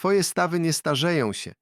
Twoje stawy nie starzeją się,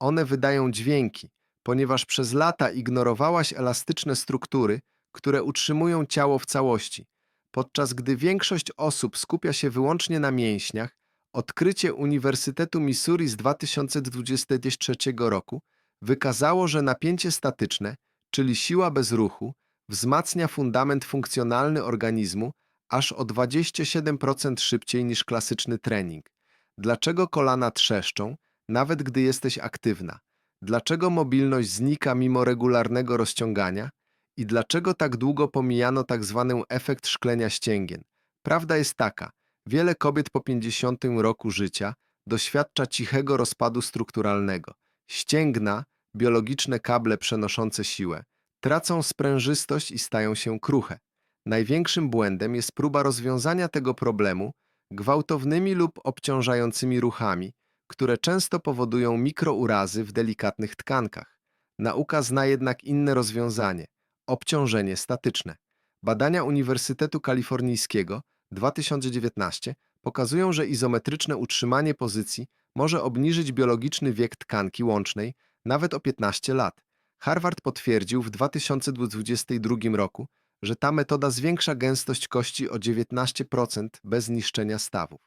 one wydają dźwięki, ponieważ przez lata ignorowałaś elastyczne struktury, które utrzymują ciało w całości. Podczas gdy większość osób skupia się wyłącznie na mięśniach, odkrycie Uniwersytetu Missouri z 2023 roku wykazało, że napięcie statyczne, czyli siła bez ruchu, wzmacnia fundament funkcjonalny organizmu aż o 27% szybciej niż klasyczny trening. Dlaczego kolana trzeszczą, nawet gdy jesteś aktywna? Dlaczego mobilność znika mimo regularnego rozciągania? I dlaczego tak długo pomijano tak zwany efekt szklenia ścięgien? Prawda jest taka, wiele kobiet po 50 roku życia doświadcza cichego rozpadu strukturalnego. Ścięgna, biologiczne kable przenoszące siłę, tracą sprężystość i stają się kruche. Największym błędem jest próba rozwiązania tego problemu gwałtownymi lub obciążającymi ruchami, które często powodują mikrourazy w delikatnych tkankach. Nauka zna jednak inne rozwiązanie obciążenie statyczne. Badania Uniwersytetu Kalifornijskiego 2019 pokazują, że izometryczne utrzymanie pozycji może obniżyć biologiczny wiek tkanki łącznej nawet o 15 lat. Harvard potwierdził w 2022 roku, że ta metoda zwiększa gęstość kości o 19% bez niszczenia stawów.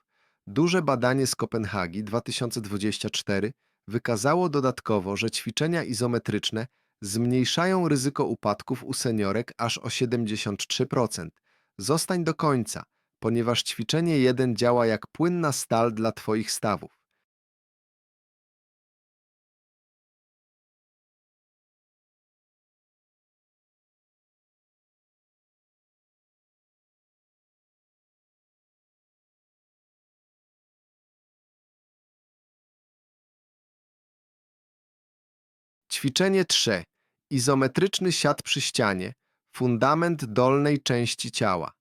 Duże badanie z Kopenhagi 2024 wykazało dodatkowo, że ćwiczenia izometryczne zmniejszają ryzyko upadków u seniorek aż o 73%. Zostań do końca, ponieważ ćwiczenie 1 działa jak płynna stal dla Twoich stawów. Ćwiczenie 3. Izometryczny siat przy ścianie, fundament dolnej części ciała.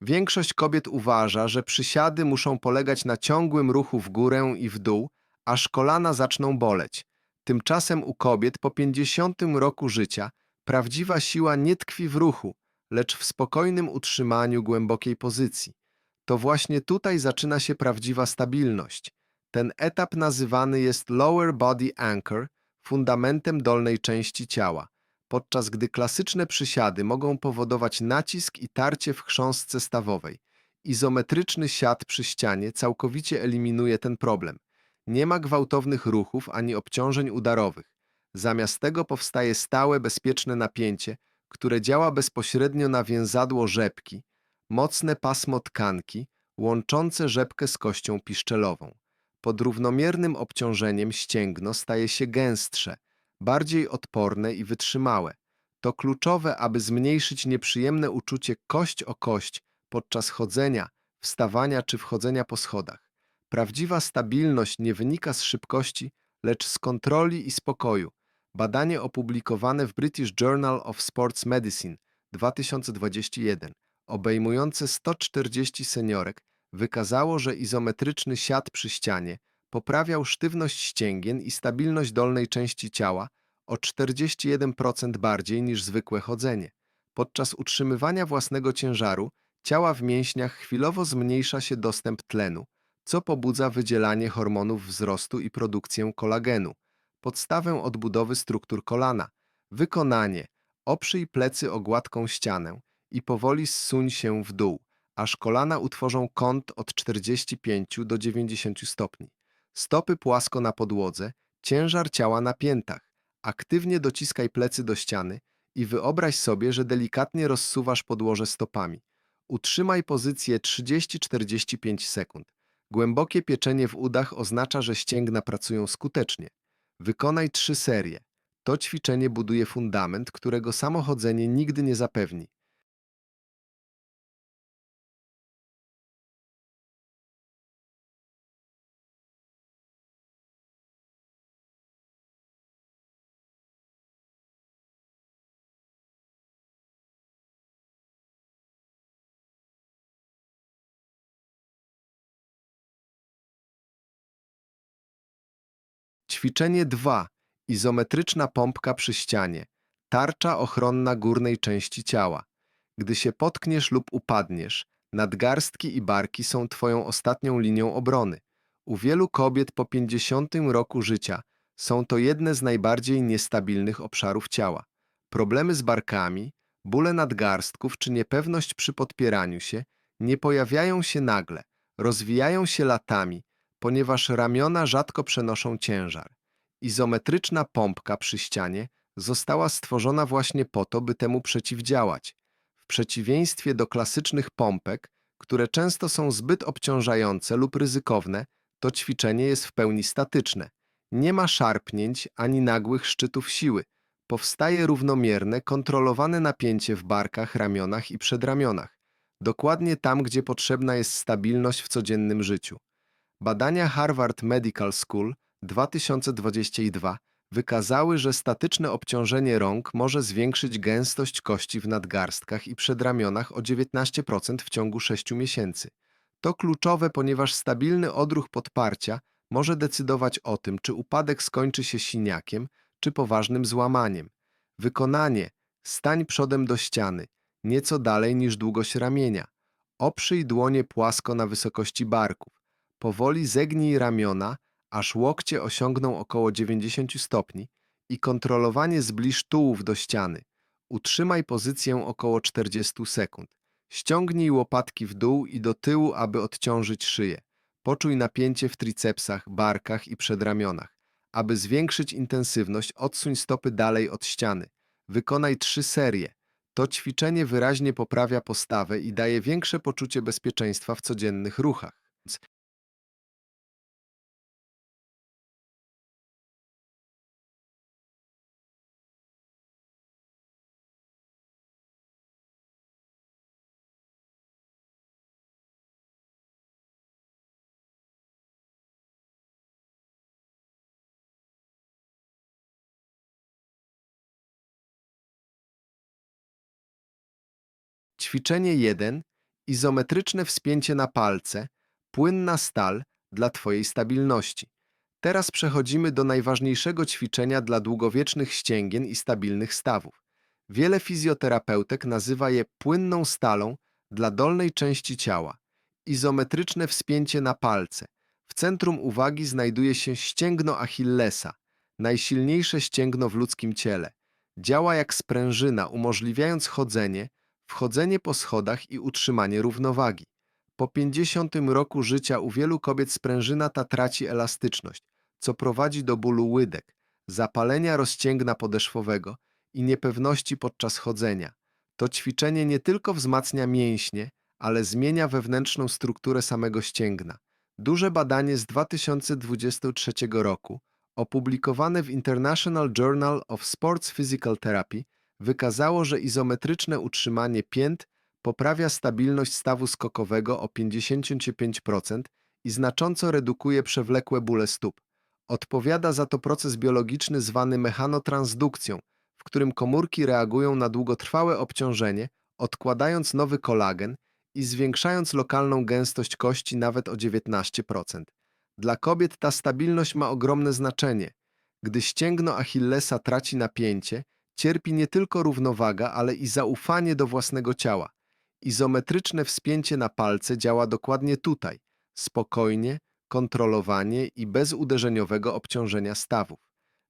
Większość kobiet uważa, że przysiady muszą polegać na ciągłym ruchu w górę i w dół, aż kolana zaczną boleć. Tymczasem u kobiet po 50 roku życia prawdziwa siła nie tkwi w ruchu, lecz w spokojnym utrzymaniu głębokiej pozycji. To właśnie tutaj zaczyna się prawdziwa stabilność. Ten etap nazywany jest lower body anchor, fundamentem dolnej części ciała, podczas gdy klasyczne przysiady mogą powodować nacisk i tarcie w chrząstce stawowej. Izometryczny siad przy ścianie całkowicie eliminuje ten problem. Nie ma gwałtownych ruchów ani obciążeń udarowych. Zamiast tego powstaje stałe, bezpieczne napięcie, które działa bezpośrednio na więzadło rzepki, mocne pasmo tkanki, łączące rzepkę z kością piszczelową. Pod równomiernym obciążeniem ścięgno staje się gęstsze, bardziej odporne i wytrzymałe. To kluczowe, aby zmniejszyć nieprzyjemne uczucie kość o kość podczas chodzenia, wstawania czy wchodzenia po schodach. Prawdziwa stabilność nie wynika z szybkości, lecz z kontroli i spokoju. Badanie opublikowane w British Journal of Sports Medicine 2021, obejmujące 140 seniorek, wykazało, że izometryczny siat przy ścianie poprawiał sztywność ścięgien i stabilność dolnej części ciała o 41% bardziej niż zwykłe chodzenie. Podczas utrzymywania własnego ciężaru ciała w mięśniach chwilowo zmniejsza się dostęp tlenu, co pobudza wydzielanie hormonów wzrostu i produkcję kolagenu, podstawę odbudowy struktur kolana. Wykonanie. Oprzyj plecy o gładką ścianę i powoli zsuń się w dół aż kolana utworzą kąt od 45 do 90 stopni. Stopy płasko na podłodze, ciężar ciała na piętach. Aktywnie dociskaj plecy do ściany i wyobraź sobie, że delikatnie rozsuwasz podłoże stopami. Utrzymaj pozycję 30-45 sekund. Głębokie pieczenie w udach oznacza, że ścięgna pracują skutecznie. Wykonaj trzy serie. To ćwiczenie buduje fundament, którego samochodzenie nigdy nie zapewni. Ćwiczenie 2. Izometryczna pompka przy ścianie. Tarcza ochronna górnej części ciała. Gdy się potkniesz lub upadniesz, nadgarstki i barki są Twoją ostatnią linią obrony. U wielu kobiet po 50 roku życia są to jedne z najbardziej niestabilnych obszarów ciała. Problemy z barkami, bóle nadgarstków czy niepewność przy podpieraniu się nie pojawiają się nagle, rozwijają się latami, ponieważ ramiona rzadko przenoszą ciężar. Izometryczna pompka przy ścianie została stworzona właśnie po to, by temu przeciwdziałać. W przeciwieństwie do klasycznych pompek, które często są zbyt obciążające lub ryzykowne, to ćwiczenie jest w pełni statyczne. Nie ma szarpnięć ani nagłych szczytów siły. Powstaje równomierne, kontrolowane napięcie w barkach, ramionach i przedramionach. Dokładnie tam, gdzie potrzebna jest stabilność w codziennym życiu. Badania Harvard Medical School 2022 wykazały, że statyczne obciążenie rąk może zwiększyć gęstość kości w nadgarstkach i przedramionach o 19% w ciągu 6 miesięcy. To kluczowe, ponieważ stabilny odruch podparcia może decydować o tym, czy upadek skończy się siniakiem, czy poważnym złamaniem. Wykonanie. Stań przodem do ściany, nieco dalej niż długość ramienia. Oprzyj dłonie płasko na wysokości barków. Powoli zegnij ramiona, aż łokcie osiągną około 90 stopni i kontrolowanie zbliż tułów do ściany. Utrzymaj pozycję około 40 sekund. Ściągnij łopatki w dół i do tyłu, aby odciążyć szyję. Poczuj napięcie w tricepsach, barkach i przedramionach. Aby zwiększyć intensywność, odsuń stopy dalej od ściany. Wykonaj trzy serie. To ćwiczenie wyraźnie poprawia postawę i daje większe poczucie bezpieczeństwa w codziennych ruchach. Ćwiczenie 1. Izometryczne wspięcie na palce, płynna stal dla Twojej stabilności. Teraz przechodzimy do najważniejszego ćwiczenia dla długowiecznych ścięgien i stabilnych stawów. Wiele fizjoterapeutek nazywa je płynną stalą dla dolnej części ciała. Izometryczne wspięcie na palce. W centrum uwagi znajduje się ścięgno Achillesa, najsilniejsze ścięgno w ludzkim ciele. Działa jak sprężyna, umożliwiając chodzenie, wchodzenie po schodach i utrzymanie równowagi. Po 50 roku życia u wielu kobiet sprężyna ta traci elastyczność, co prowadzi do bólu łydek, zapalenia rozcięgna podeszwowego i niepewności podczas chodzenia. To ćwiczenie nie tylko wzmacnia mięśnie, ale zmienia wewnętrzną strukturę samego ścięgna. Duże badanie z 2023 roku, opublikowane w International Journal of Sports Physical Therapy, wykazało, że izometryczne utrzymanie pięt poprawia stabilność stawu skokowego o 55% i znacząco redukuje przewlekłe bóle stóp. Odpowiada za to proces biologiczny zwany mechanotransdukcją, w którym komórki reagują na długotrwałe obciążenie, odkładając nowy kolagen i zwiększając lokalną gęstość kości nawet o 19%. Dla kobiet ta stabilność ma ogromne znaczenie. Gdy ścięgno Achillesa traci napięcie, cierpi nie tylko równowaga, ale i zaufanie do własnego ciała. Izometryczne wspięcie na palce działa dokładnie tutaj, spokojnie, kontrolowanie i bez uderzeniowego obciążenia stawów.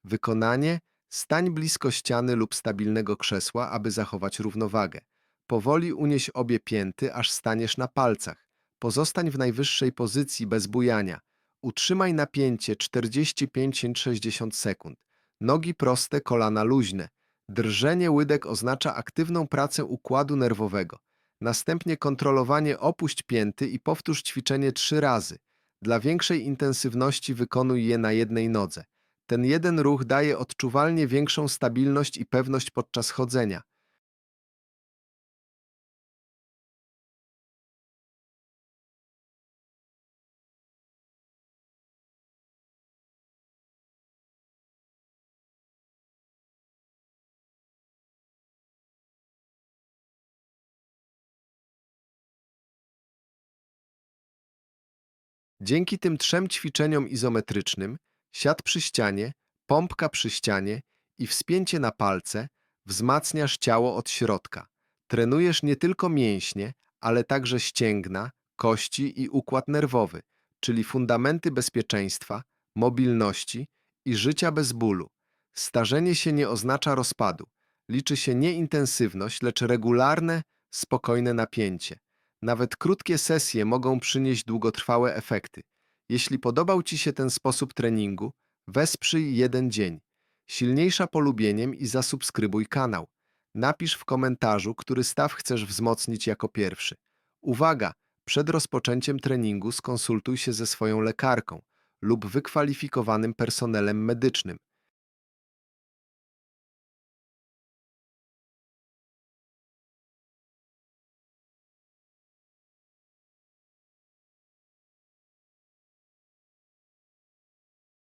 Wykonanie stań blisko ściany lub stabilnego krzesła, aby zachować równowagę. Powoli unieś obie pięty, aż staniesz na palcach. Pozostań w najwyższej pozycji bez bujania. Utrzymaj napięcie 45-60 sekund. Nogi proste, kolana luźne. Drżenie łydek oznacza aktywną pracę układu nerwowego. Następnie kontrolowanie opuść pięty i powtórz ćwiczenie trzy razy. Dla większej intensywności wykonuj je na jednej nodze. Ten jeden ruch daje odczuwalnie większą stabilność i pewność podczas chodzenia. Dzięki tym trzem ćwiczeniom izometrycznym, siat przy ścianie, pompka przy ścianie i wspięcie na palce, wzmacniasz ciało od środka. Trenujesz nie tylko mięśnie, ale także ścięgna, kości i układ nerwowy. czyli fundamenty bezpieczeństwa, mobilności i życia bez bólu. Starzenie się nie oznacza rozpadu. Liczy się nie intensywność, lecz regularne, spokojne napięcie. Nawet krótkie sesje mogą przynieść długotrwałe efekty. Jeśli podobał Ci się ten sposób treningu, wesprzyj jeden dzień. Silniejsza polubieniem i zasubskrybuj kanał. Napisz w komentarzu, który staw chcesz wzmocnić jako pierwszy. Uwaga! Przed rozpoczęciem treningu skonsultuj się ze swoją lekarką lub wykwalifikowanym personelem medycznym.